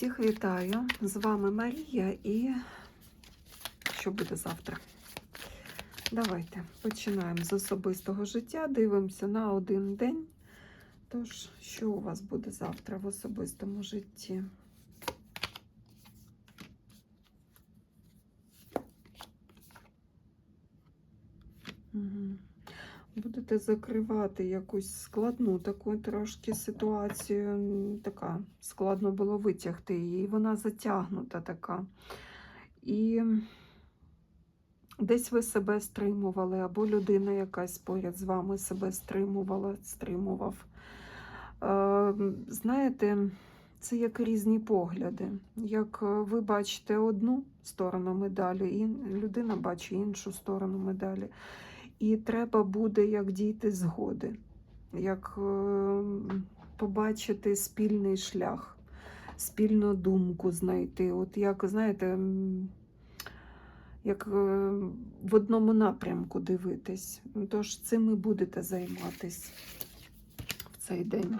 Всіх вітаю! З вами Марія і що буде завтра? Давайте починаємо з особистого життя, дивимося на один день. Тож, що у вас буде завтра в особистому житті? Будете закривати якусь складну таку трошки ситуацію. Така складно було витягти її. Вона затягнута така. І десь ви себе стримували, або людина якась поряд з вами себе стримувала, стримував. Е, Знаєте, це як різні погляди. Як е, ви бачите одну сторону медалі, і людина бачить іншу сторону медалі. І треба буде як дійти згоди, як е, побачити спільний шлях, спільну думку знайти. От як, знаєте, як е, в одному напрямку дивитись. Тож цим і будете займатись в цей день.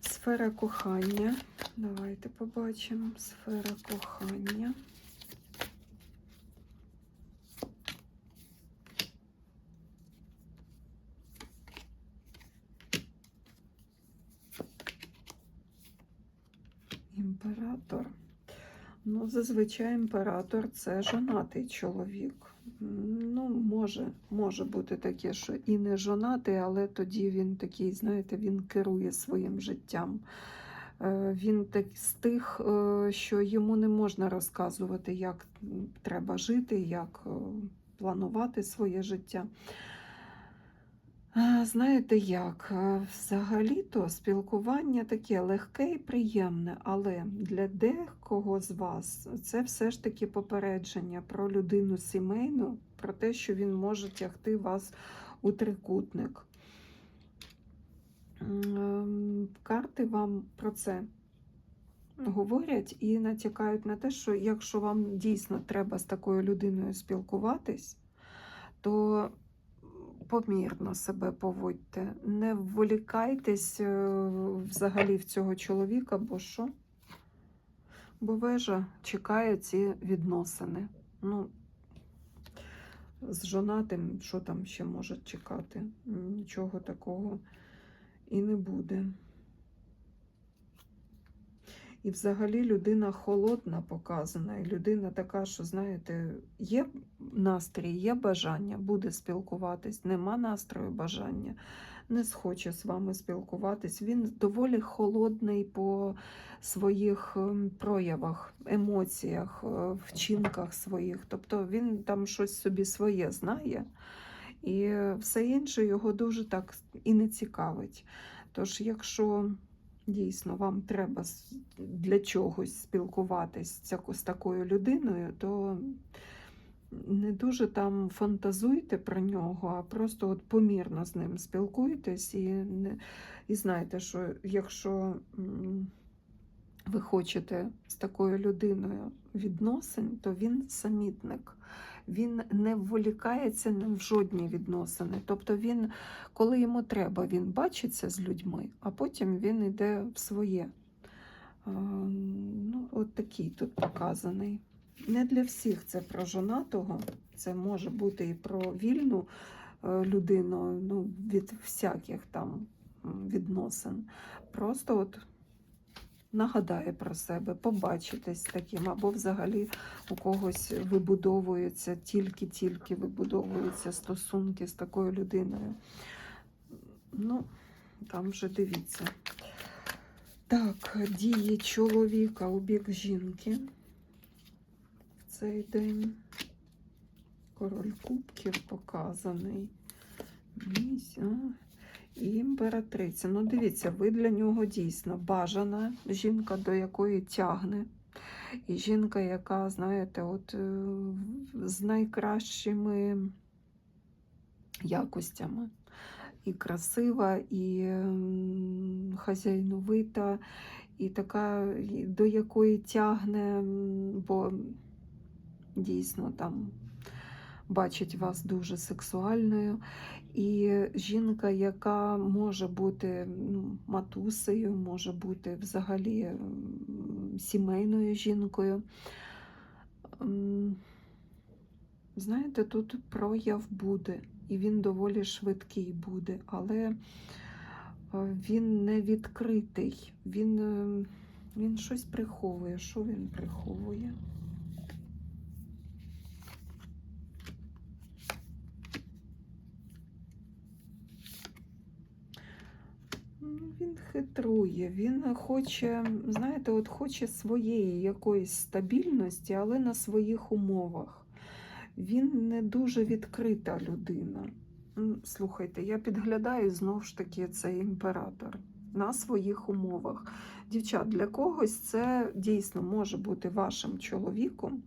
Сфера кохання. Давайте побачимо. Сфера кохання. Імператор. Ну, зазвичай імператор це жонатий чоловік. Ну, може, може бути таке, що і не жонатий, але тоді він такий, знаєте, він керує своїм життям. Е, Він так з тих, е, що йому не можна розказувати, як треба жити, як е, планувати своє життя. Знаєте як? е, Взагалі-то спілкування таке легке і приємне, але для декого з вас це все ж таки попередження про людину сімейну, про те, що він може тягти вас у трикутник. Карти вам про це говорять і натякають на те, що якщо вам дійсно треба з такою людиною спілкуватись, то помірно себе поводьте. Не вволікайтесь е, взагалі в цього чоловіка, бо що? Бо вежа чекає ці відносини. Ну, з жонатим, що там ще може чекати? Нічого такого і не буде. І взагалі людина холодна показана, і людина така, що, знаєте, є настрій, є бажання, буде спілкуватись, нема настрою бажання, не схоче з вами спілкуватись. Він доволі холодний по своїх ем, проявах, емоціях, е, вчинках своїх. Тобто він там щось собі своє знає, і все інше його дуже так і не цікавить. Тож, якщо дійсно вам треба для чогось спілкуватись з такою людиною, то не дуже там фантазуйте про нього, а просто от помірно з ним спілкуйтесь і, і знайте, що якщо ви хочете з такою людиною відносин, то він самітник. Він не вволікається в жодні відносини. Тобто він, коли йому треба, він бачиться з людьми, а потім він йде в своє. Ну, от такий тут показаний. Не для всіх це про жонатого, це може бути і про вільну е, людину, ну, від всяких там відносин. Просто от нагадає про себе, побачитись таким, або взагалі у когось вибудовуються, тільки-тільки вибудовуються стосунки з такою людиною. Ну, там вже дивіться. Так, дії чоловіка у бік жінки в цей день. Король кубків показаний. І імператриця. Ну, дивіться, ви для нього дійсно бажана жінка, до якої тягне. І жінка, яка, знаєте, от е, з найкращими якостями. І красива, і хазяйновита, і така, до якої тягне, бо дійсно там бачить вас дуже сексуальною. І жінка, яка може бути ну, матусею, може бути взагалі сімейною жінкою. Знаєте, тут прояв буде, і він доволі швидкий буде, але е, він не відкритий. Він, е, він щось приховує. Що він приховує? Він хитрує, він хоче, знаєте, от хоче своєї якоїсь стабільності, але на своїх умовах. Він не дуже відкрита людина. Слухайте, я підглядаю знову ж таки цей імператор на своїх умовах. Дівчат, для когось це дійсно може бути вашим чоловіком.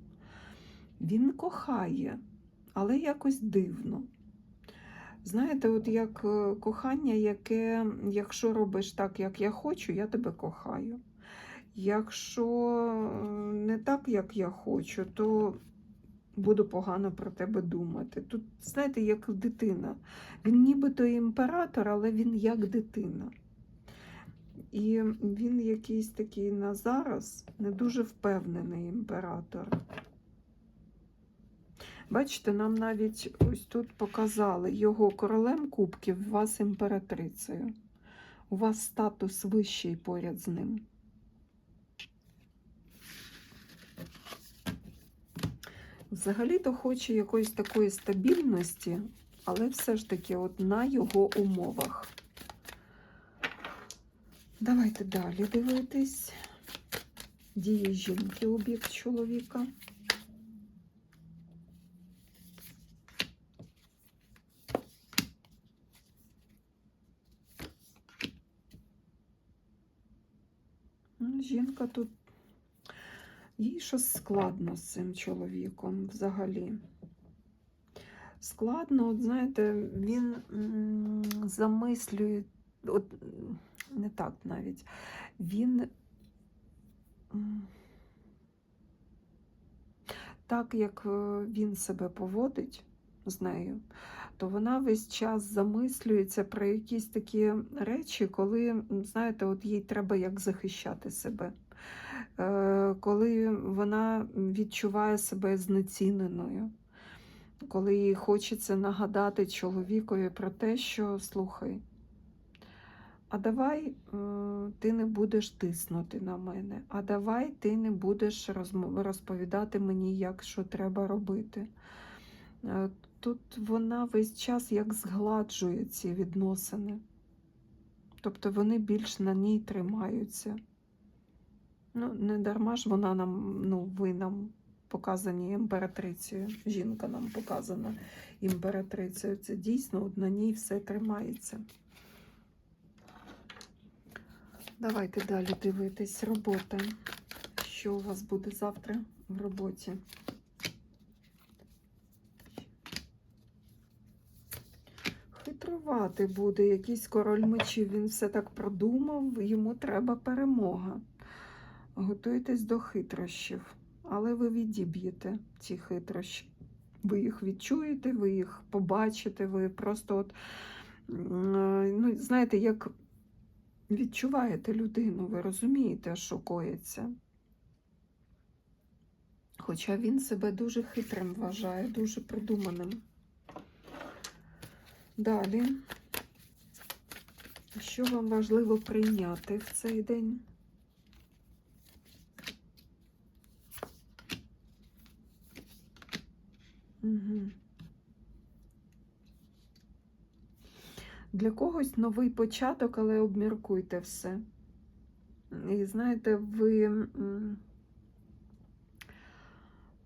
Він кохає, але якось дивно. Знаєте, от як е, кохання, яке, якщо робиш так, як я хочу, я тебе кохаю. Якщо е, не так, як я хочу, то буду погано про тебе думати. Тут, знаєте, як дитина. Він нібито імператор, але він як дитина. І він якийсь такий на зараз не дуже впевнений імператор. Бачите, нам навіть ось тут показали його королем кубків, вас імператрицею. У вас статус вищий поряд з ним. Взагалі-то хоче якоїсь такої стабільності, але все ж таки от на його умовах. Давайте далі дивитись. Дії жінки у бік чоловіка. Ну, Жінка тут їй щось складно з цим чоловіком взагалі. Складно, от знаєте, він замислює, от не так навіть, він так як е, він себе поводить з нею, то вона весь час замислюється про якісь такі речі, коли, знаєте, от їй треба як захищати себе. Е, Коли вона відчуває себе знеціненою, коли їй хочеться нагадати чоловікові про те, що слухай, а давай е, ти не будеш тиснути на мене, а давай ти не будеш розповідати мені, як що треба робити. Тут вона весь час як згладжує ці відносини. Тобто вони більш на ній тримаються. Ну, не дарма ж вона нам, ну, ви нам показані імператрицею. Жінка нам показана імператрицею. Це дійсно от на ній все тримається. Давайте далі дивитись. Робота. Що у вас буде завтра в роботі? Хитрувати буде якийсь король мечів. Він все так продумав, йому треба перемога. Готуйтесь до хитрощів, але ви відіб'єте ці хитрощі. Ви їх відчуєте, ви їх побачите, ви просто от, е, ну, знаєте, як відчуваєте людину, ви розумієте, що коїться. Хоча він себе дуже хитрим вважає, дуже продуманим. Далі, що вам важливо прийняти в цей день? Угу. Для когось новий початок, але обміркуйте все. І знаєте, ви,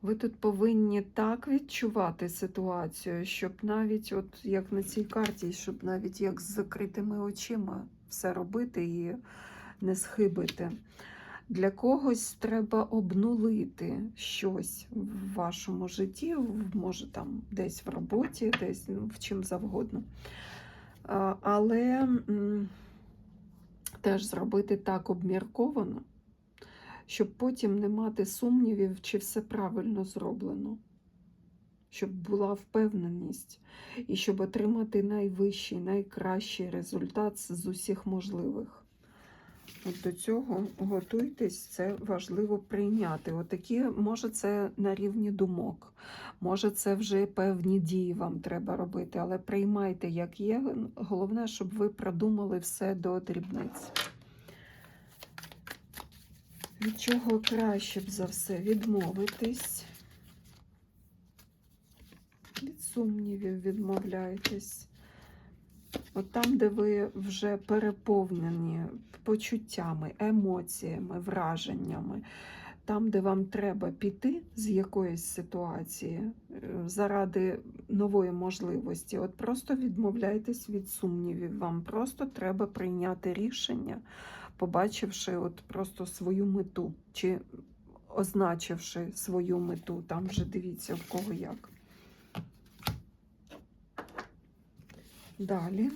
ви тут повинні так відчувати ситуацію, щоб навіть, от як на цій карті, щоб навіть як з закритими очима все робити і не схибити. Для когось треба обнулити щось в вашому житті, може там десь в роботі, десь ну, в чим завгодно. Але теж зробити так обмірковано, щоб потім не мати сумнівів, чи все правильно зроблено. щоб була впевненість і щоб отримати найвищий, найкращий результат з усіх можливих. От до цього готуйтесь, це важливо прийняти. Отакі, може, це на рівні думок, може, це вже певні дії вам треба робити, але приймайте, як є. Головне, щоб ви продумали все до дрібниць. Від чого краще б за все відмовитись? Від сумнівів відмовляйтесь. От там, де ви вже переповнені почуттями, емоціями, враженнями, там, де вам треба піти з якоїсь ситуації е, заради нової можливості, от просто відмовляйтесь від сумнівів. Вам просто треба прийняти рішення, побачивши от просто свою мету, чи означивши свою мету. Там вже дивіться, в кого як. Далі.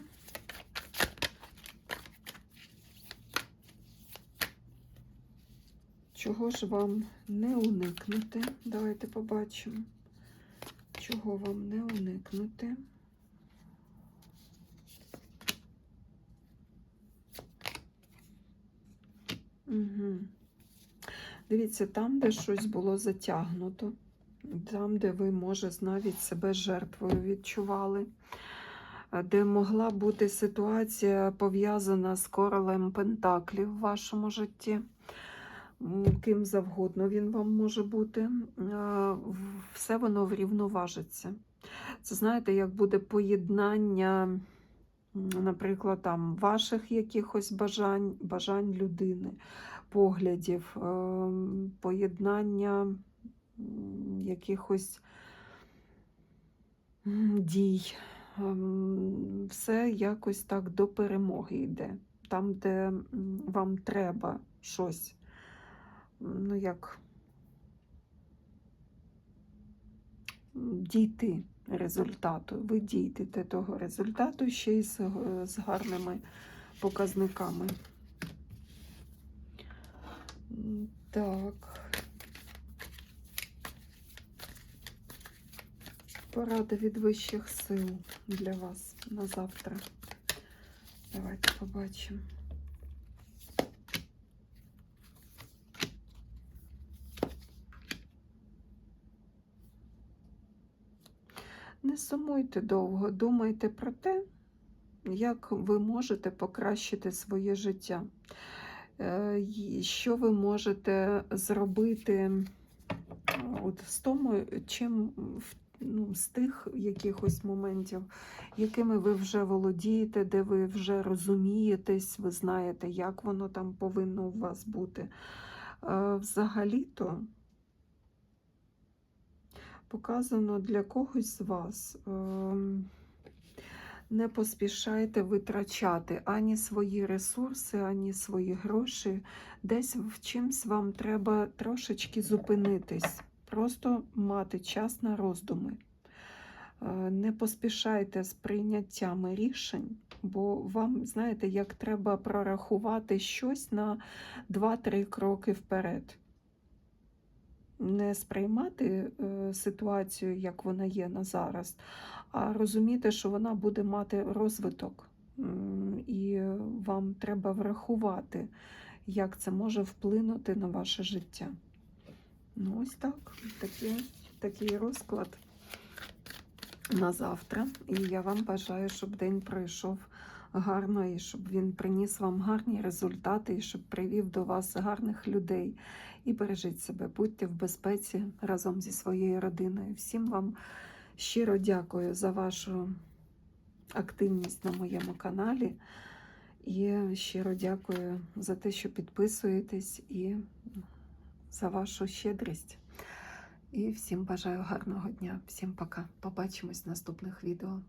Чого ж вам не уникнути? Давайте побачимо, чого вам не уникнути. Угу. Дивіться, там, де щось було затягнуто, там, де ви, може, навіть себе жертвою відчували де могла бути ситуація пов'язана з королем Пентаклів в вашому житті. Ким завгодно він вам може бути, е, все воно врівноважиться. Це знаєте, як буде поєднання, наприклад, там ваших якихось бажань, бажань людини, поглядів, ем, поєднання якихось дій. Ем, Все якось так до перемоги йде. Там, де вам треба щось, ну як дійти результату. Ви дійдете того результату ще й з, з гарними показниками. Так. Порада від вищих сил для вас на завтра. Давайте побачимо. Не сумуйте довго, думайте про те, як ви можете покращити своє життя, Е, що ви можете зробити от з тому, чим ну, з тих якихось моментів, якими ви вже володієте, де ви вже розумієтесь, ви знаєте, як воно там повинно у вас бути. Е, Взагалі-то показано для когось з вас. ем, Не поспішайте витрачати ані свої ресурси, ані свої гроші. Десь в чимсь вам треба трошечки зупинитись, просто мати час на роздуми. Е, Не поспішайте з прийняттями рішень, бо вам, знаєте, як треба прорахувати щось на 2-3 кроки вперед. Не сприймати е, ситуацію, як вона є на зараз, а розуміти, що вона буде мати розвиток. І вам треба врахувати, як це може вплинути на ваше життя. Ну, ось так. Такий, такий розклад на завтра. І я вам бажаю, щоб день пройшов гарно і щоб він приніс вам гарні результати, і щоб привів до вас гарних людей. І бережіть себе, будьте в безпеці разом зі своєю родиною. Всім вам щиро дякую за вашу активність на моєму каналі. І щиро дякую за те, що підписуєтесь, і за вашу щедрість. І всім бажаю гарного дня. Всім пока. Побачимось в наступних відео.